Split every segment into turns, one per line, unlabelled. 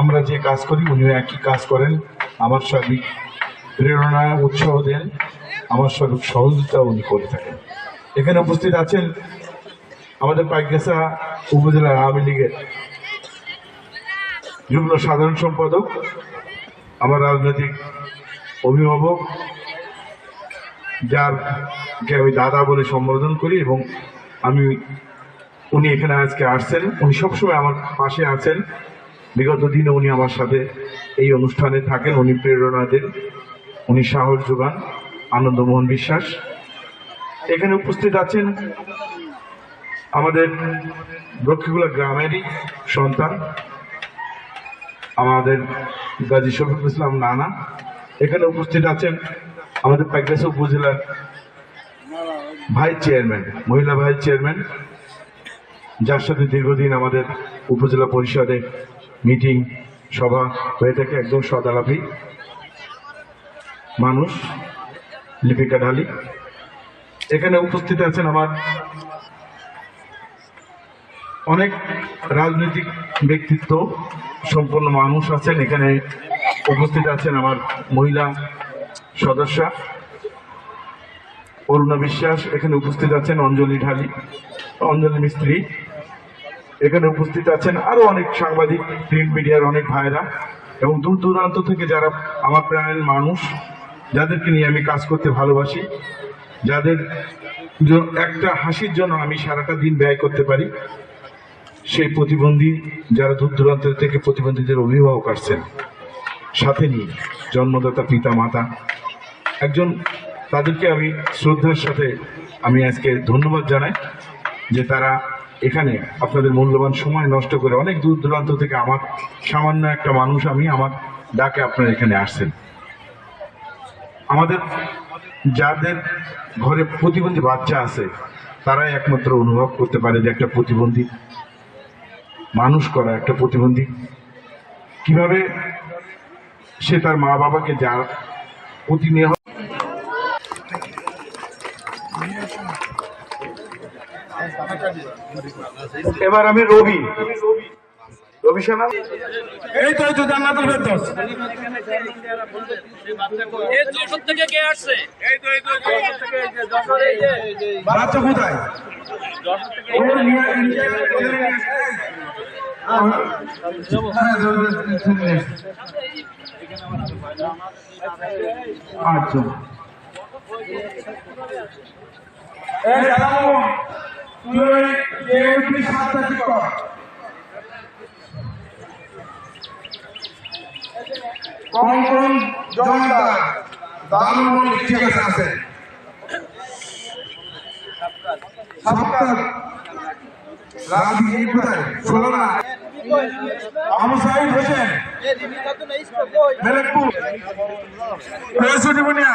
আমরা যে কাজ করি, উনিও একই কাজ করেন। আমার সার্বিক প্রেরণা, উৎসাহ দেন। আমার সার্বিক সহযোগিতা উনি করে থাকেন। এখানে উপস্থিত আছেন আমাদের পাইকেসা উপজেলা আওয়ামী লীগের যুগ্ম সাধারণ সম্পাদক, আমার রাজনৈতিক অভিভাবক যারকে আমি দাদা বলে সম্বোধন করি এবং আমি, উনি এখানে আজকে আসছেন। উনি সবসময় আমার পাশে আছেন। বিগত দিনে উনি আমার সাথে এই অনুষ্ঠানে থাকেন। উনি প্রেরণা দেন উনি সাহস যোগান, আনন্দমোহন বিশ্বাস। এখানে উপস্থিত আছেন আমাদের লক্ষ্মীগুলা গ্রামেরই সন্তান, আমাদের গাজী শফিকুল ইসলাম নানা। এখানে উপস্থিত আছেন আমাদের পাইকাসা উপজেলার ভাইস চেয়ারম্যান, মহিলা ভাইস চেয়ারম্যান, যার সাথে দীর্ঘদিন আমাদের উপজেলা পরিষদে মিটিং, সভা হয়ে থাকে, একদম সদালাপি। মানুষ, লিপিকা ঢালি। এখানে উপস্থিত আছেন আমার অনেক রাজনৈতিক ব্যক্তিত্ব সম্পন্ন মানুষ আছেন। এখানে উপস্থিত আছেন আমার মহিলা সদস্যা। অরুণা বিশ্বাস, এখানে উপস্থিত আছেন অঞ্জলি ঢালি, অঞ্জলি মিস্ত্রি। এখানে উপস্থিত আছেন আরও অনেক সাংবাদিক প্রিন্ট মিডিয়ার অনেক ভাইরা এবং দূর দূরান্ত থেকে যারা আমার প্রাণের মানুষ, যাদেরকে নিয়ে আমি কাজ করতে ভালোবাসি, যাদের একটা হাসির জন্য আমি সারাটা দিন ব্যয় করতে পারি, সেই প্রতিবন্ধী যারা দূর দূরান্ত থেকে প্রতিবন্ধীদের অভিভাবক আসছেন, সাথে নিয়ে, জন্মদাতা, পিতা, মাতা একজন তাদেরকে আমি শ্রদ্ধার সাথে আমি আজকে ধন্যবাদ জানাই যে তারা এখানে আপনাদের মূল্যবান সময় নষ্ট করে অনেক দূর দূরান্ত থেকে আমার সামান্য একটা মানুষ আমি আমার ডাকে আপনারা এখানে আসছেন। আমাদের যাদের ঘরে প্রতিবন্ধী বাচ্চা আছে, তারাই একমাত্র অনুভব করতে পারে যে একটা প্রতিবন্ধী, মানুষ করা একটা প্রতিবন্ধী। কীভাবে সে তার মা বাবাকে যার প্রতিনিয়ত এবার আমি রবি। রবি সেনা এই তো এই তো জান্নাতুল ফেরদৌস
এই যশোর থেকে কে আসছে?
বাচ্চা কোথায়? ওর নিয়ে- নিয়ে- হ্যাঁ, আচ্ছা এই দাদা তুই এই সাতটা কর কঙ্কন জমিদার দারুণ ঠিক আছে আছে সাতটা রাজি এই কোথায় ষোলো না আবু সাহিদ হোসেন মেলেকপুর পঁয়ষট্টি বুনিয়া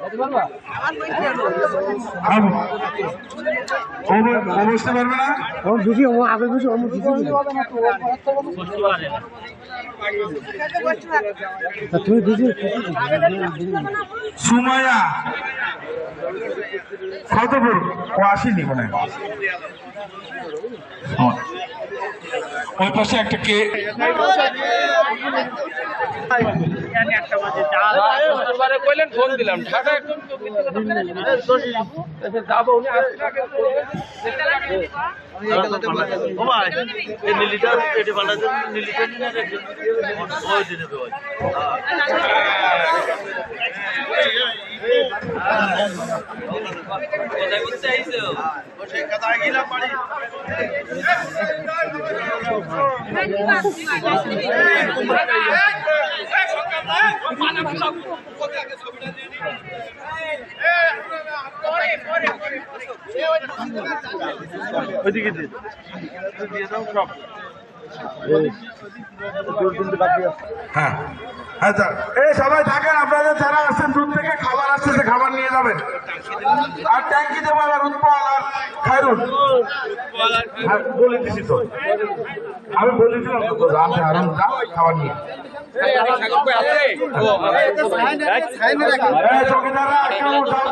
একদম যাব উনি আসছে আগে
ও ভাই এই নীলিটা এটি পাল্টাতে নীলিটা নিয়ে রেখে ওই দিনে তো
কোথায় করতে আইছো
ওইদিকে দিয়ে দিয়ে দাও সব
হ্যাঁ। আচ্ছা এই সবাই থাকেন আপনাদের যারা আসছেন দূর থেকে খাবার আসতেছে খাবার নিয়ে যাবেন। আর ট্যাঙ্কি দেবো আর উৎপল আর খায়রুন হ্যাঁ বলে দিছি তো। আমি বলেছিলাম আরাম যা খাবার নিয়ে।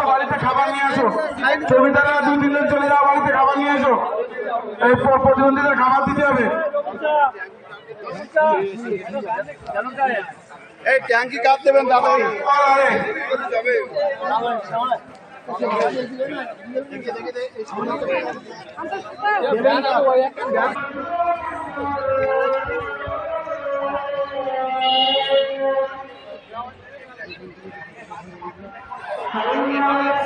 বাড়িতে খাবার নিয়ে আসো চৌকিদাররা দুই চলে যাও বাড়িতে খাবার নিয়ে আসো এই প্রতিবন্ধীদের খাবার দিতে হবে
এই ট্যাঙ্কি কাপ দেবেন দাদা
আরে,
Thank はるみのね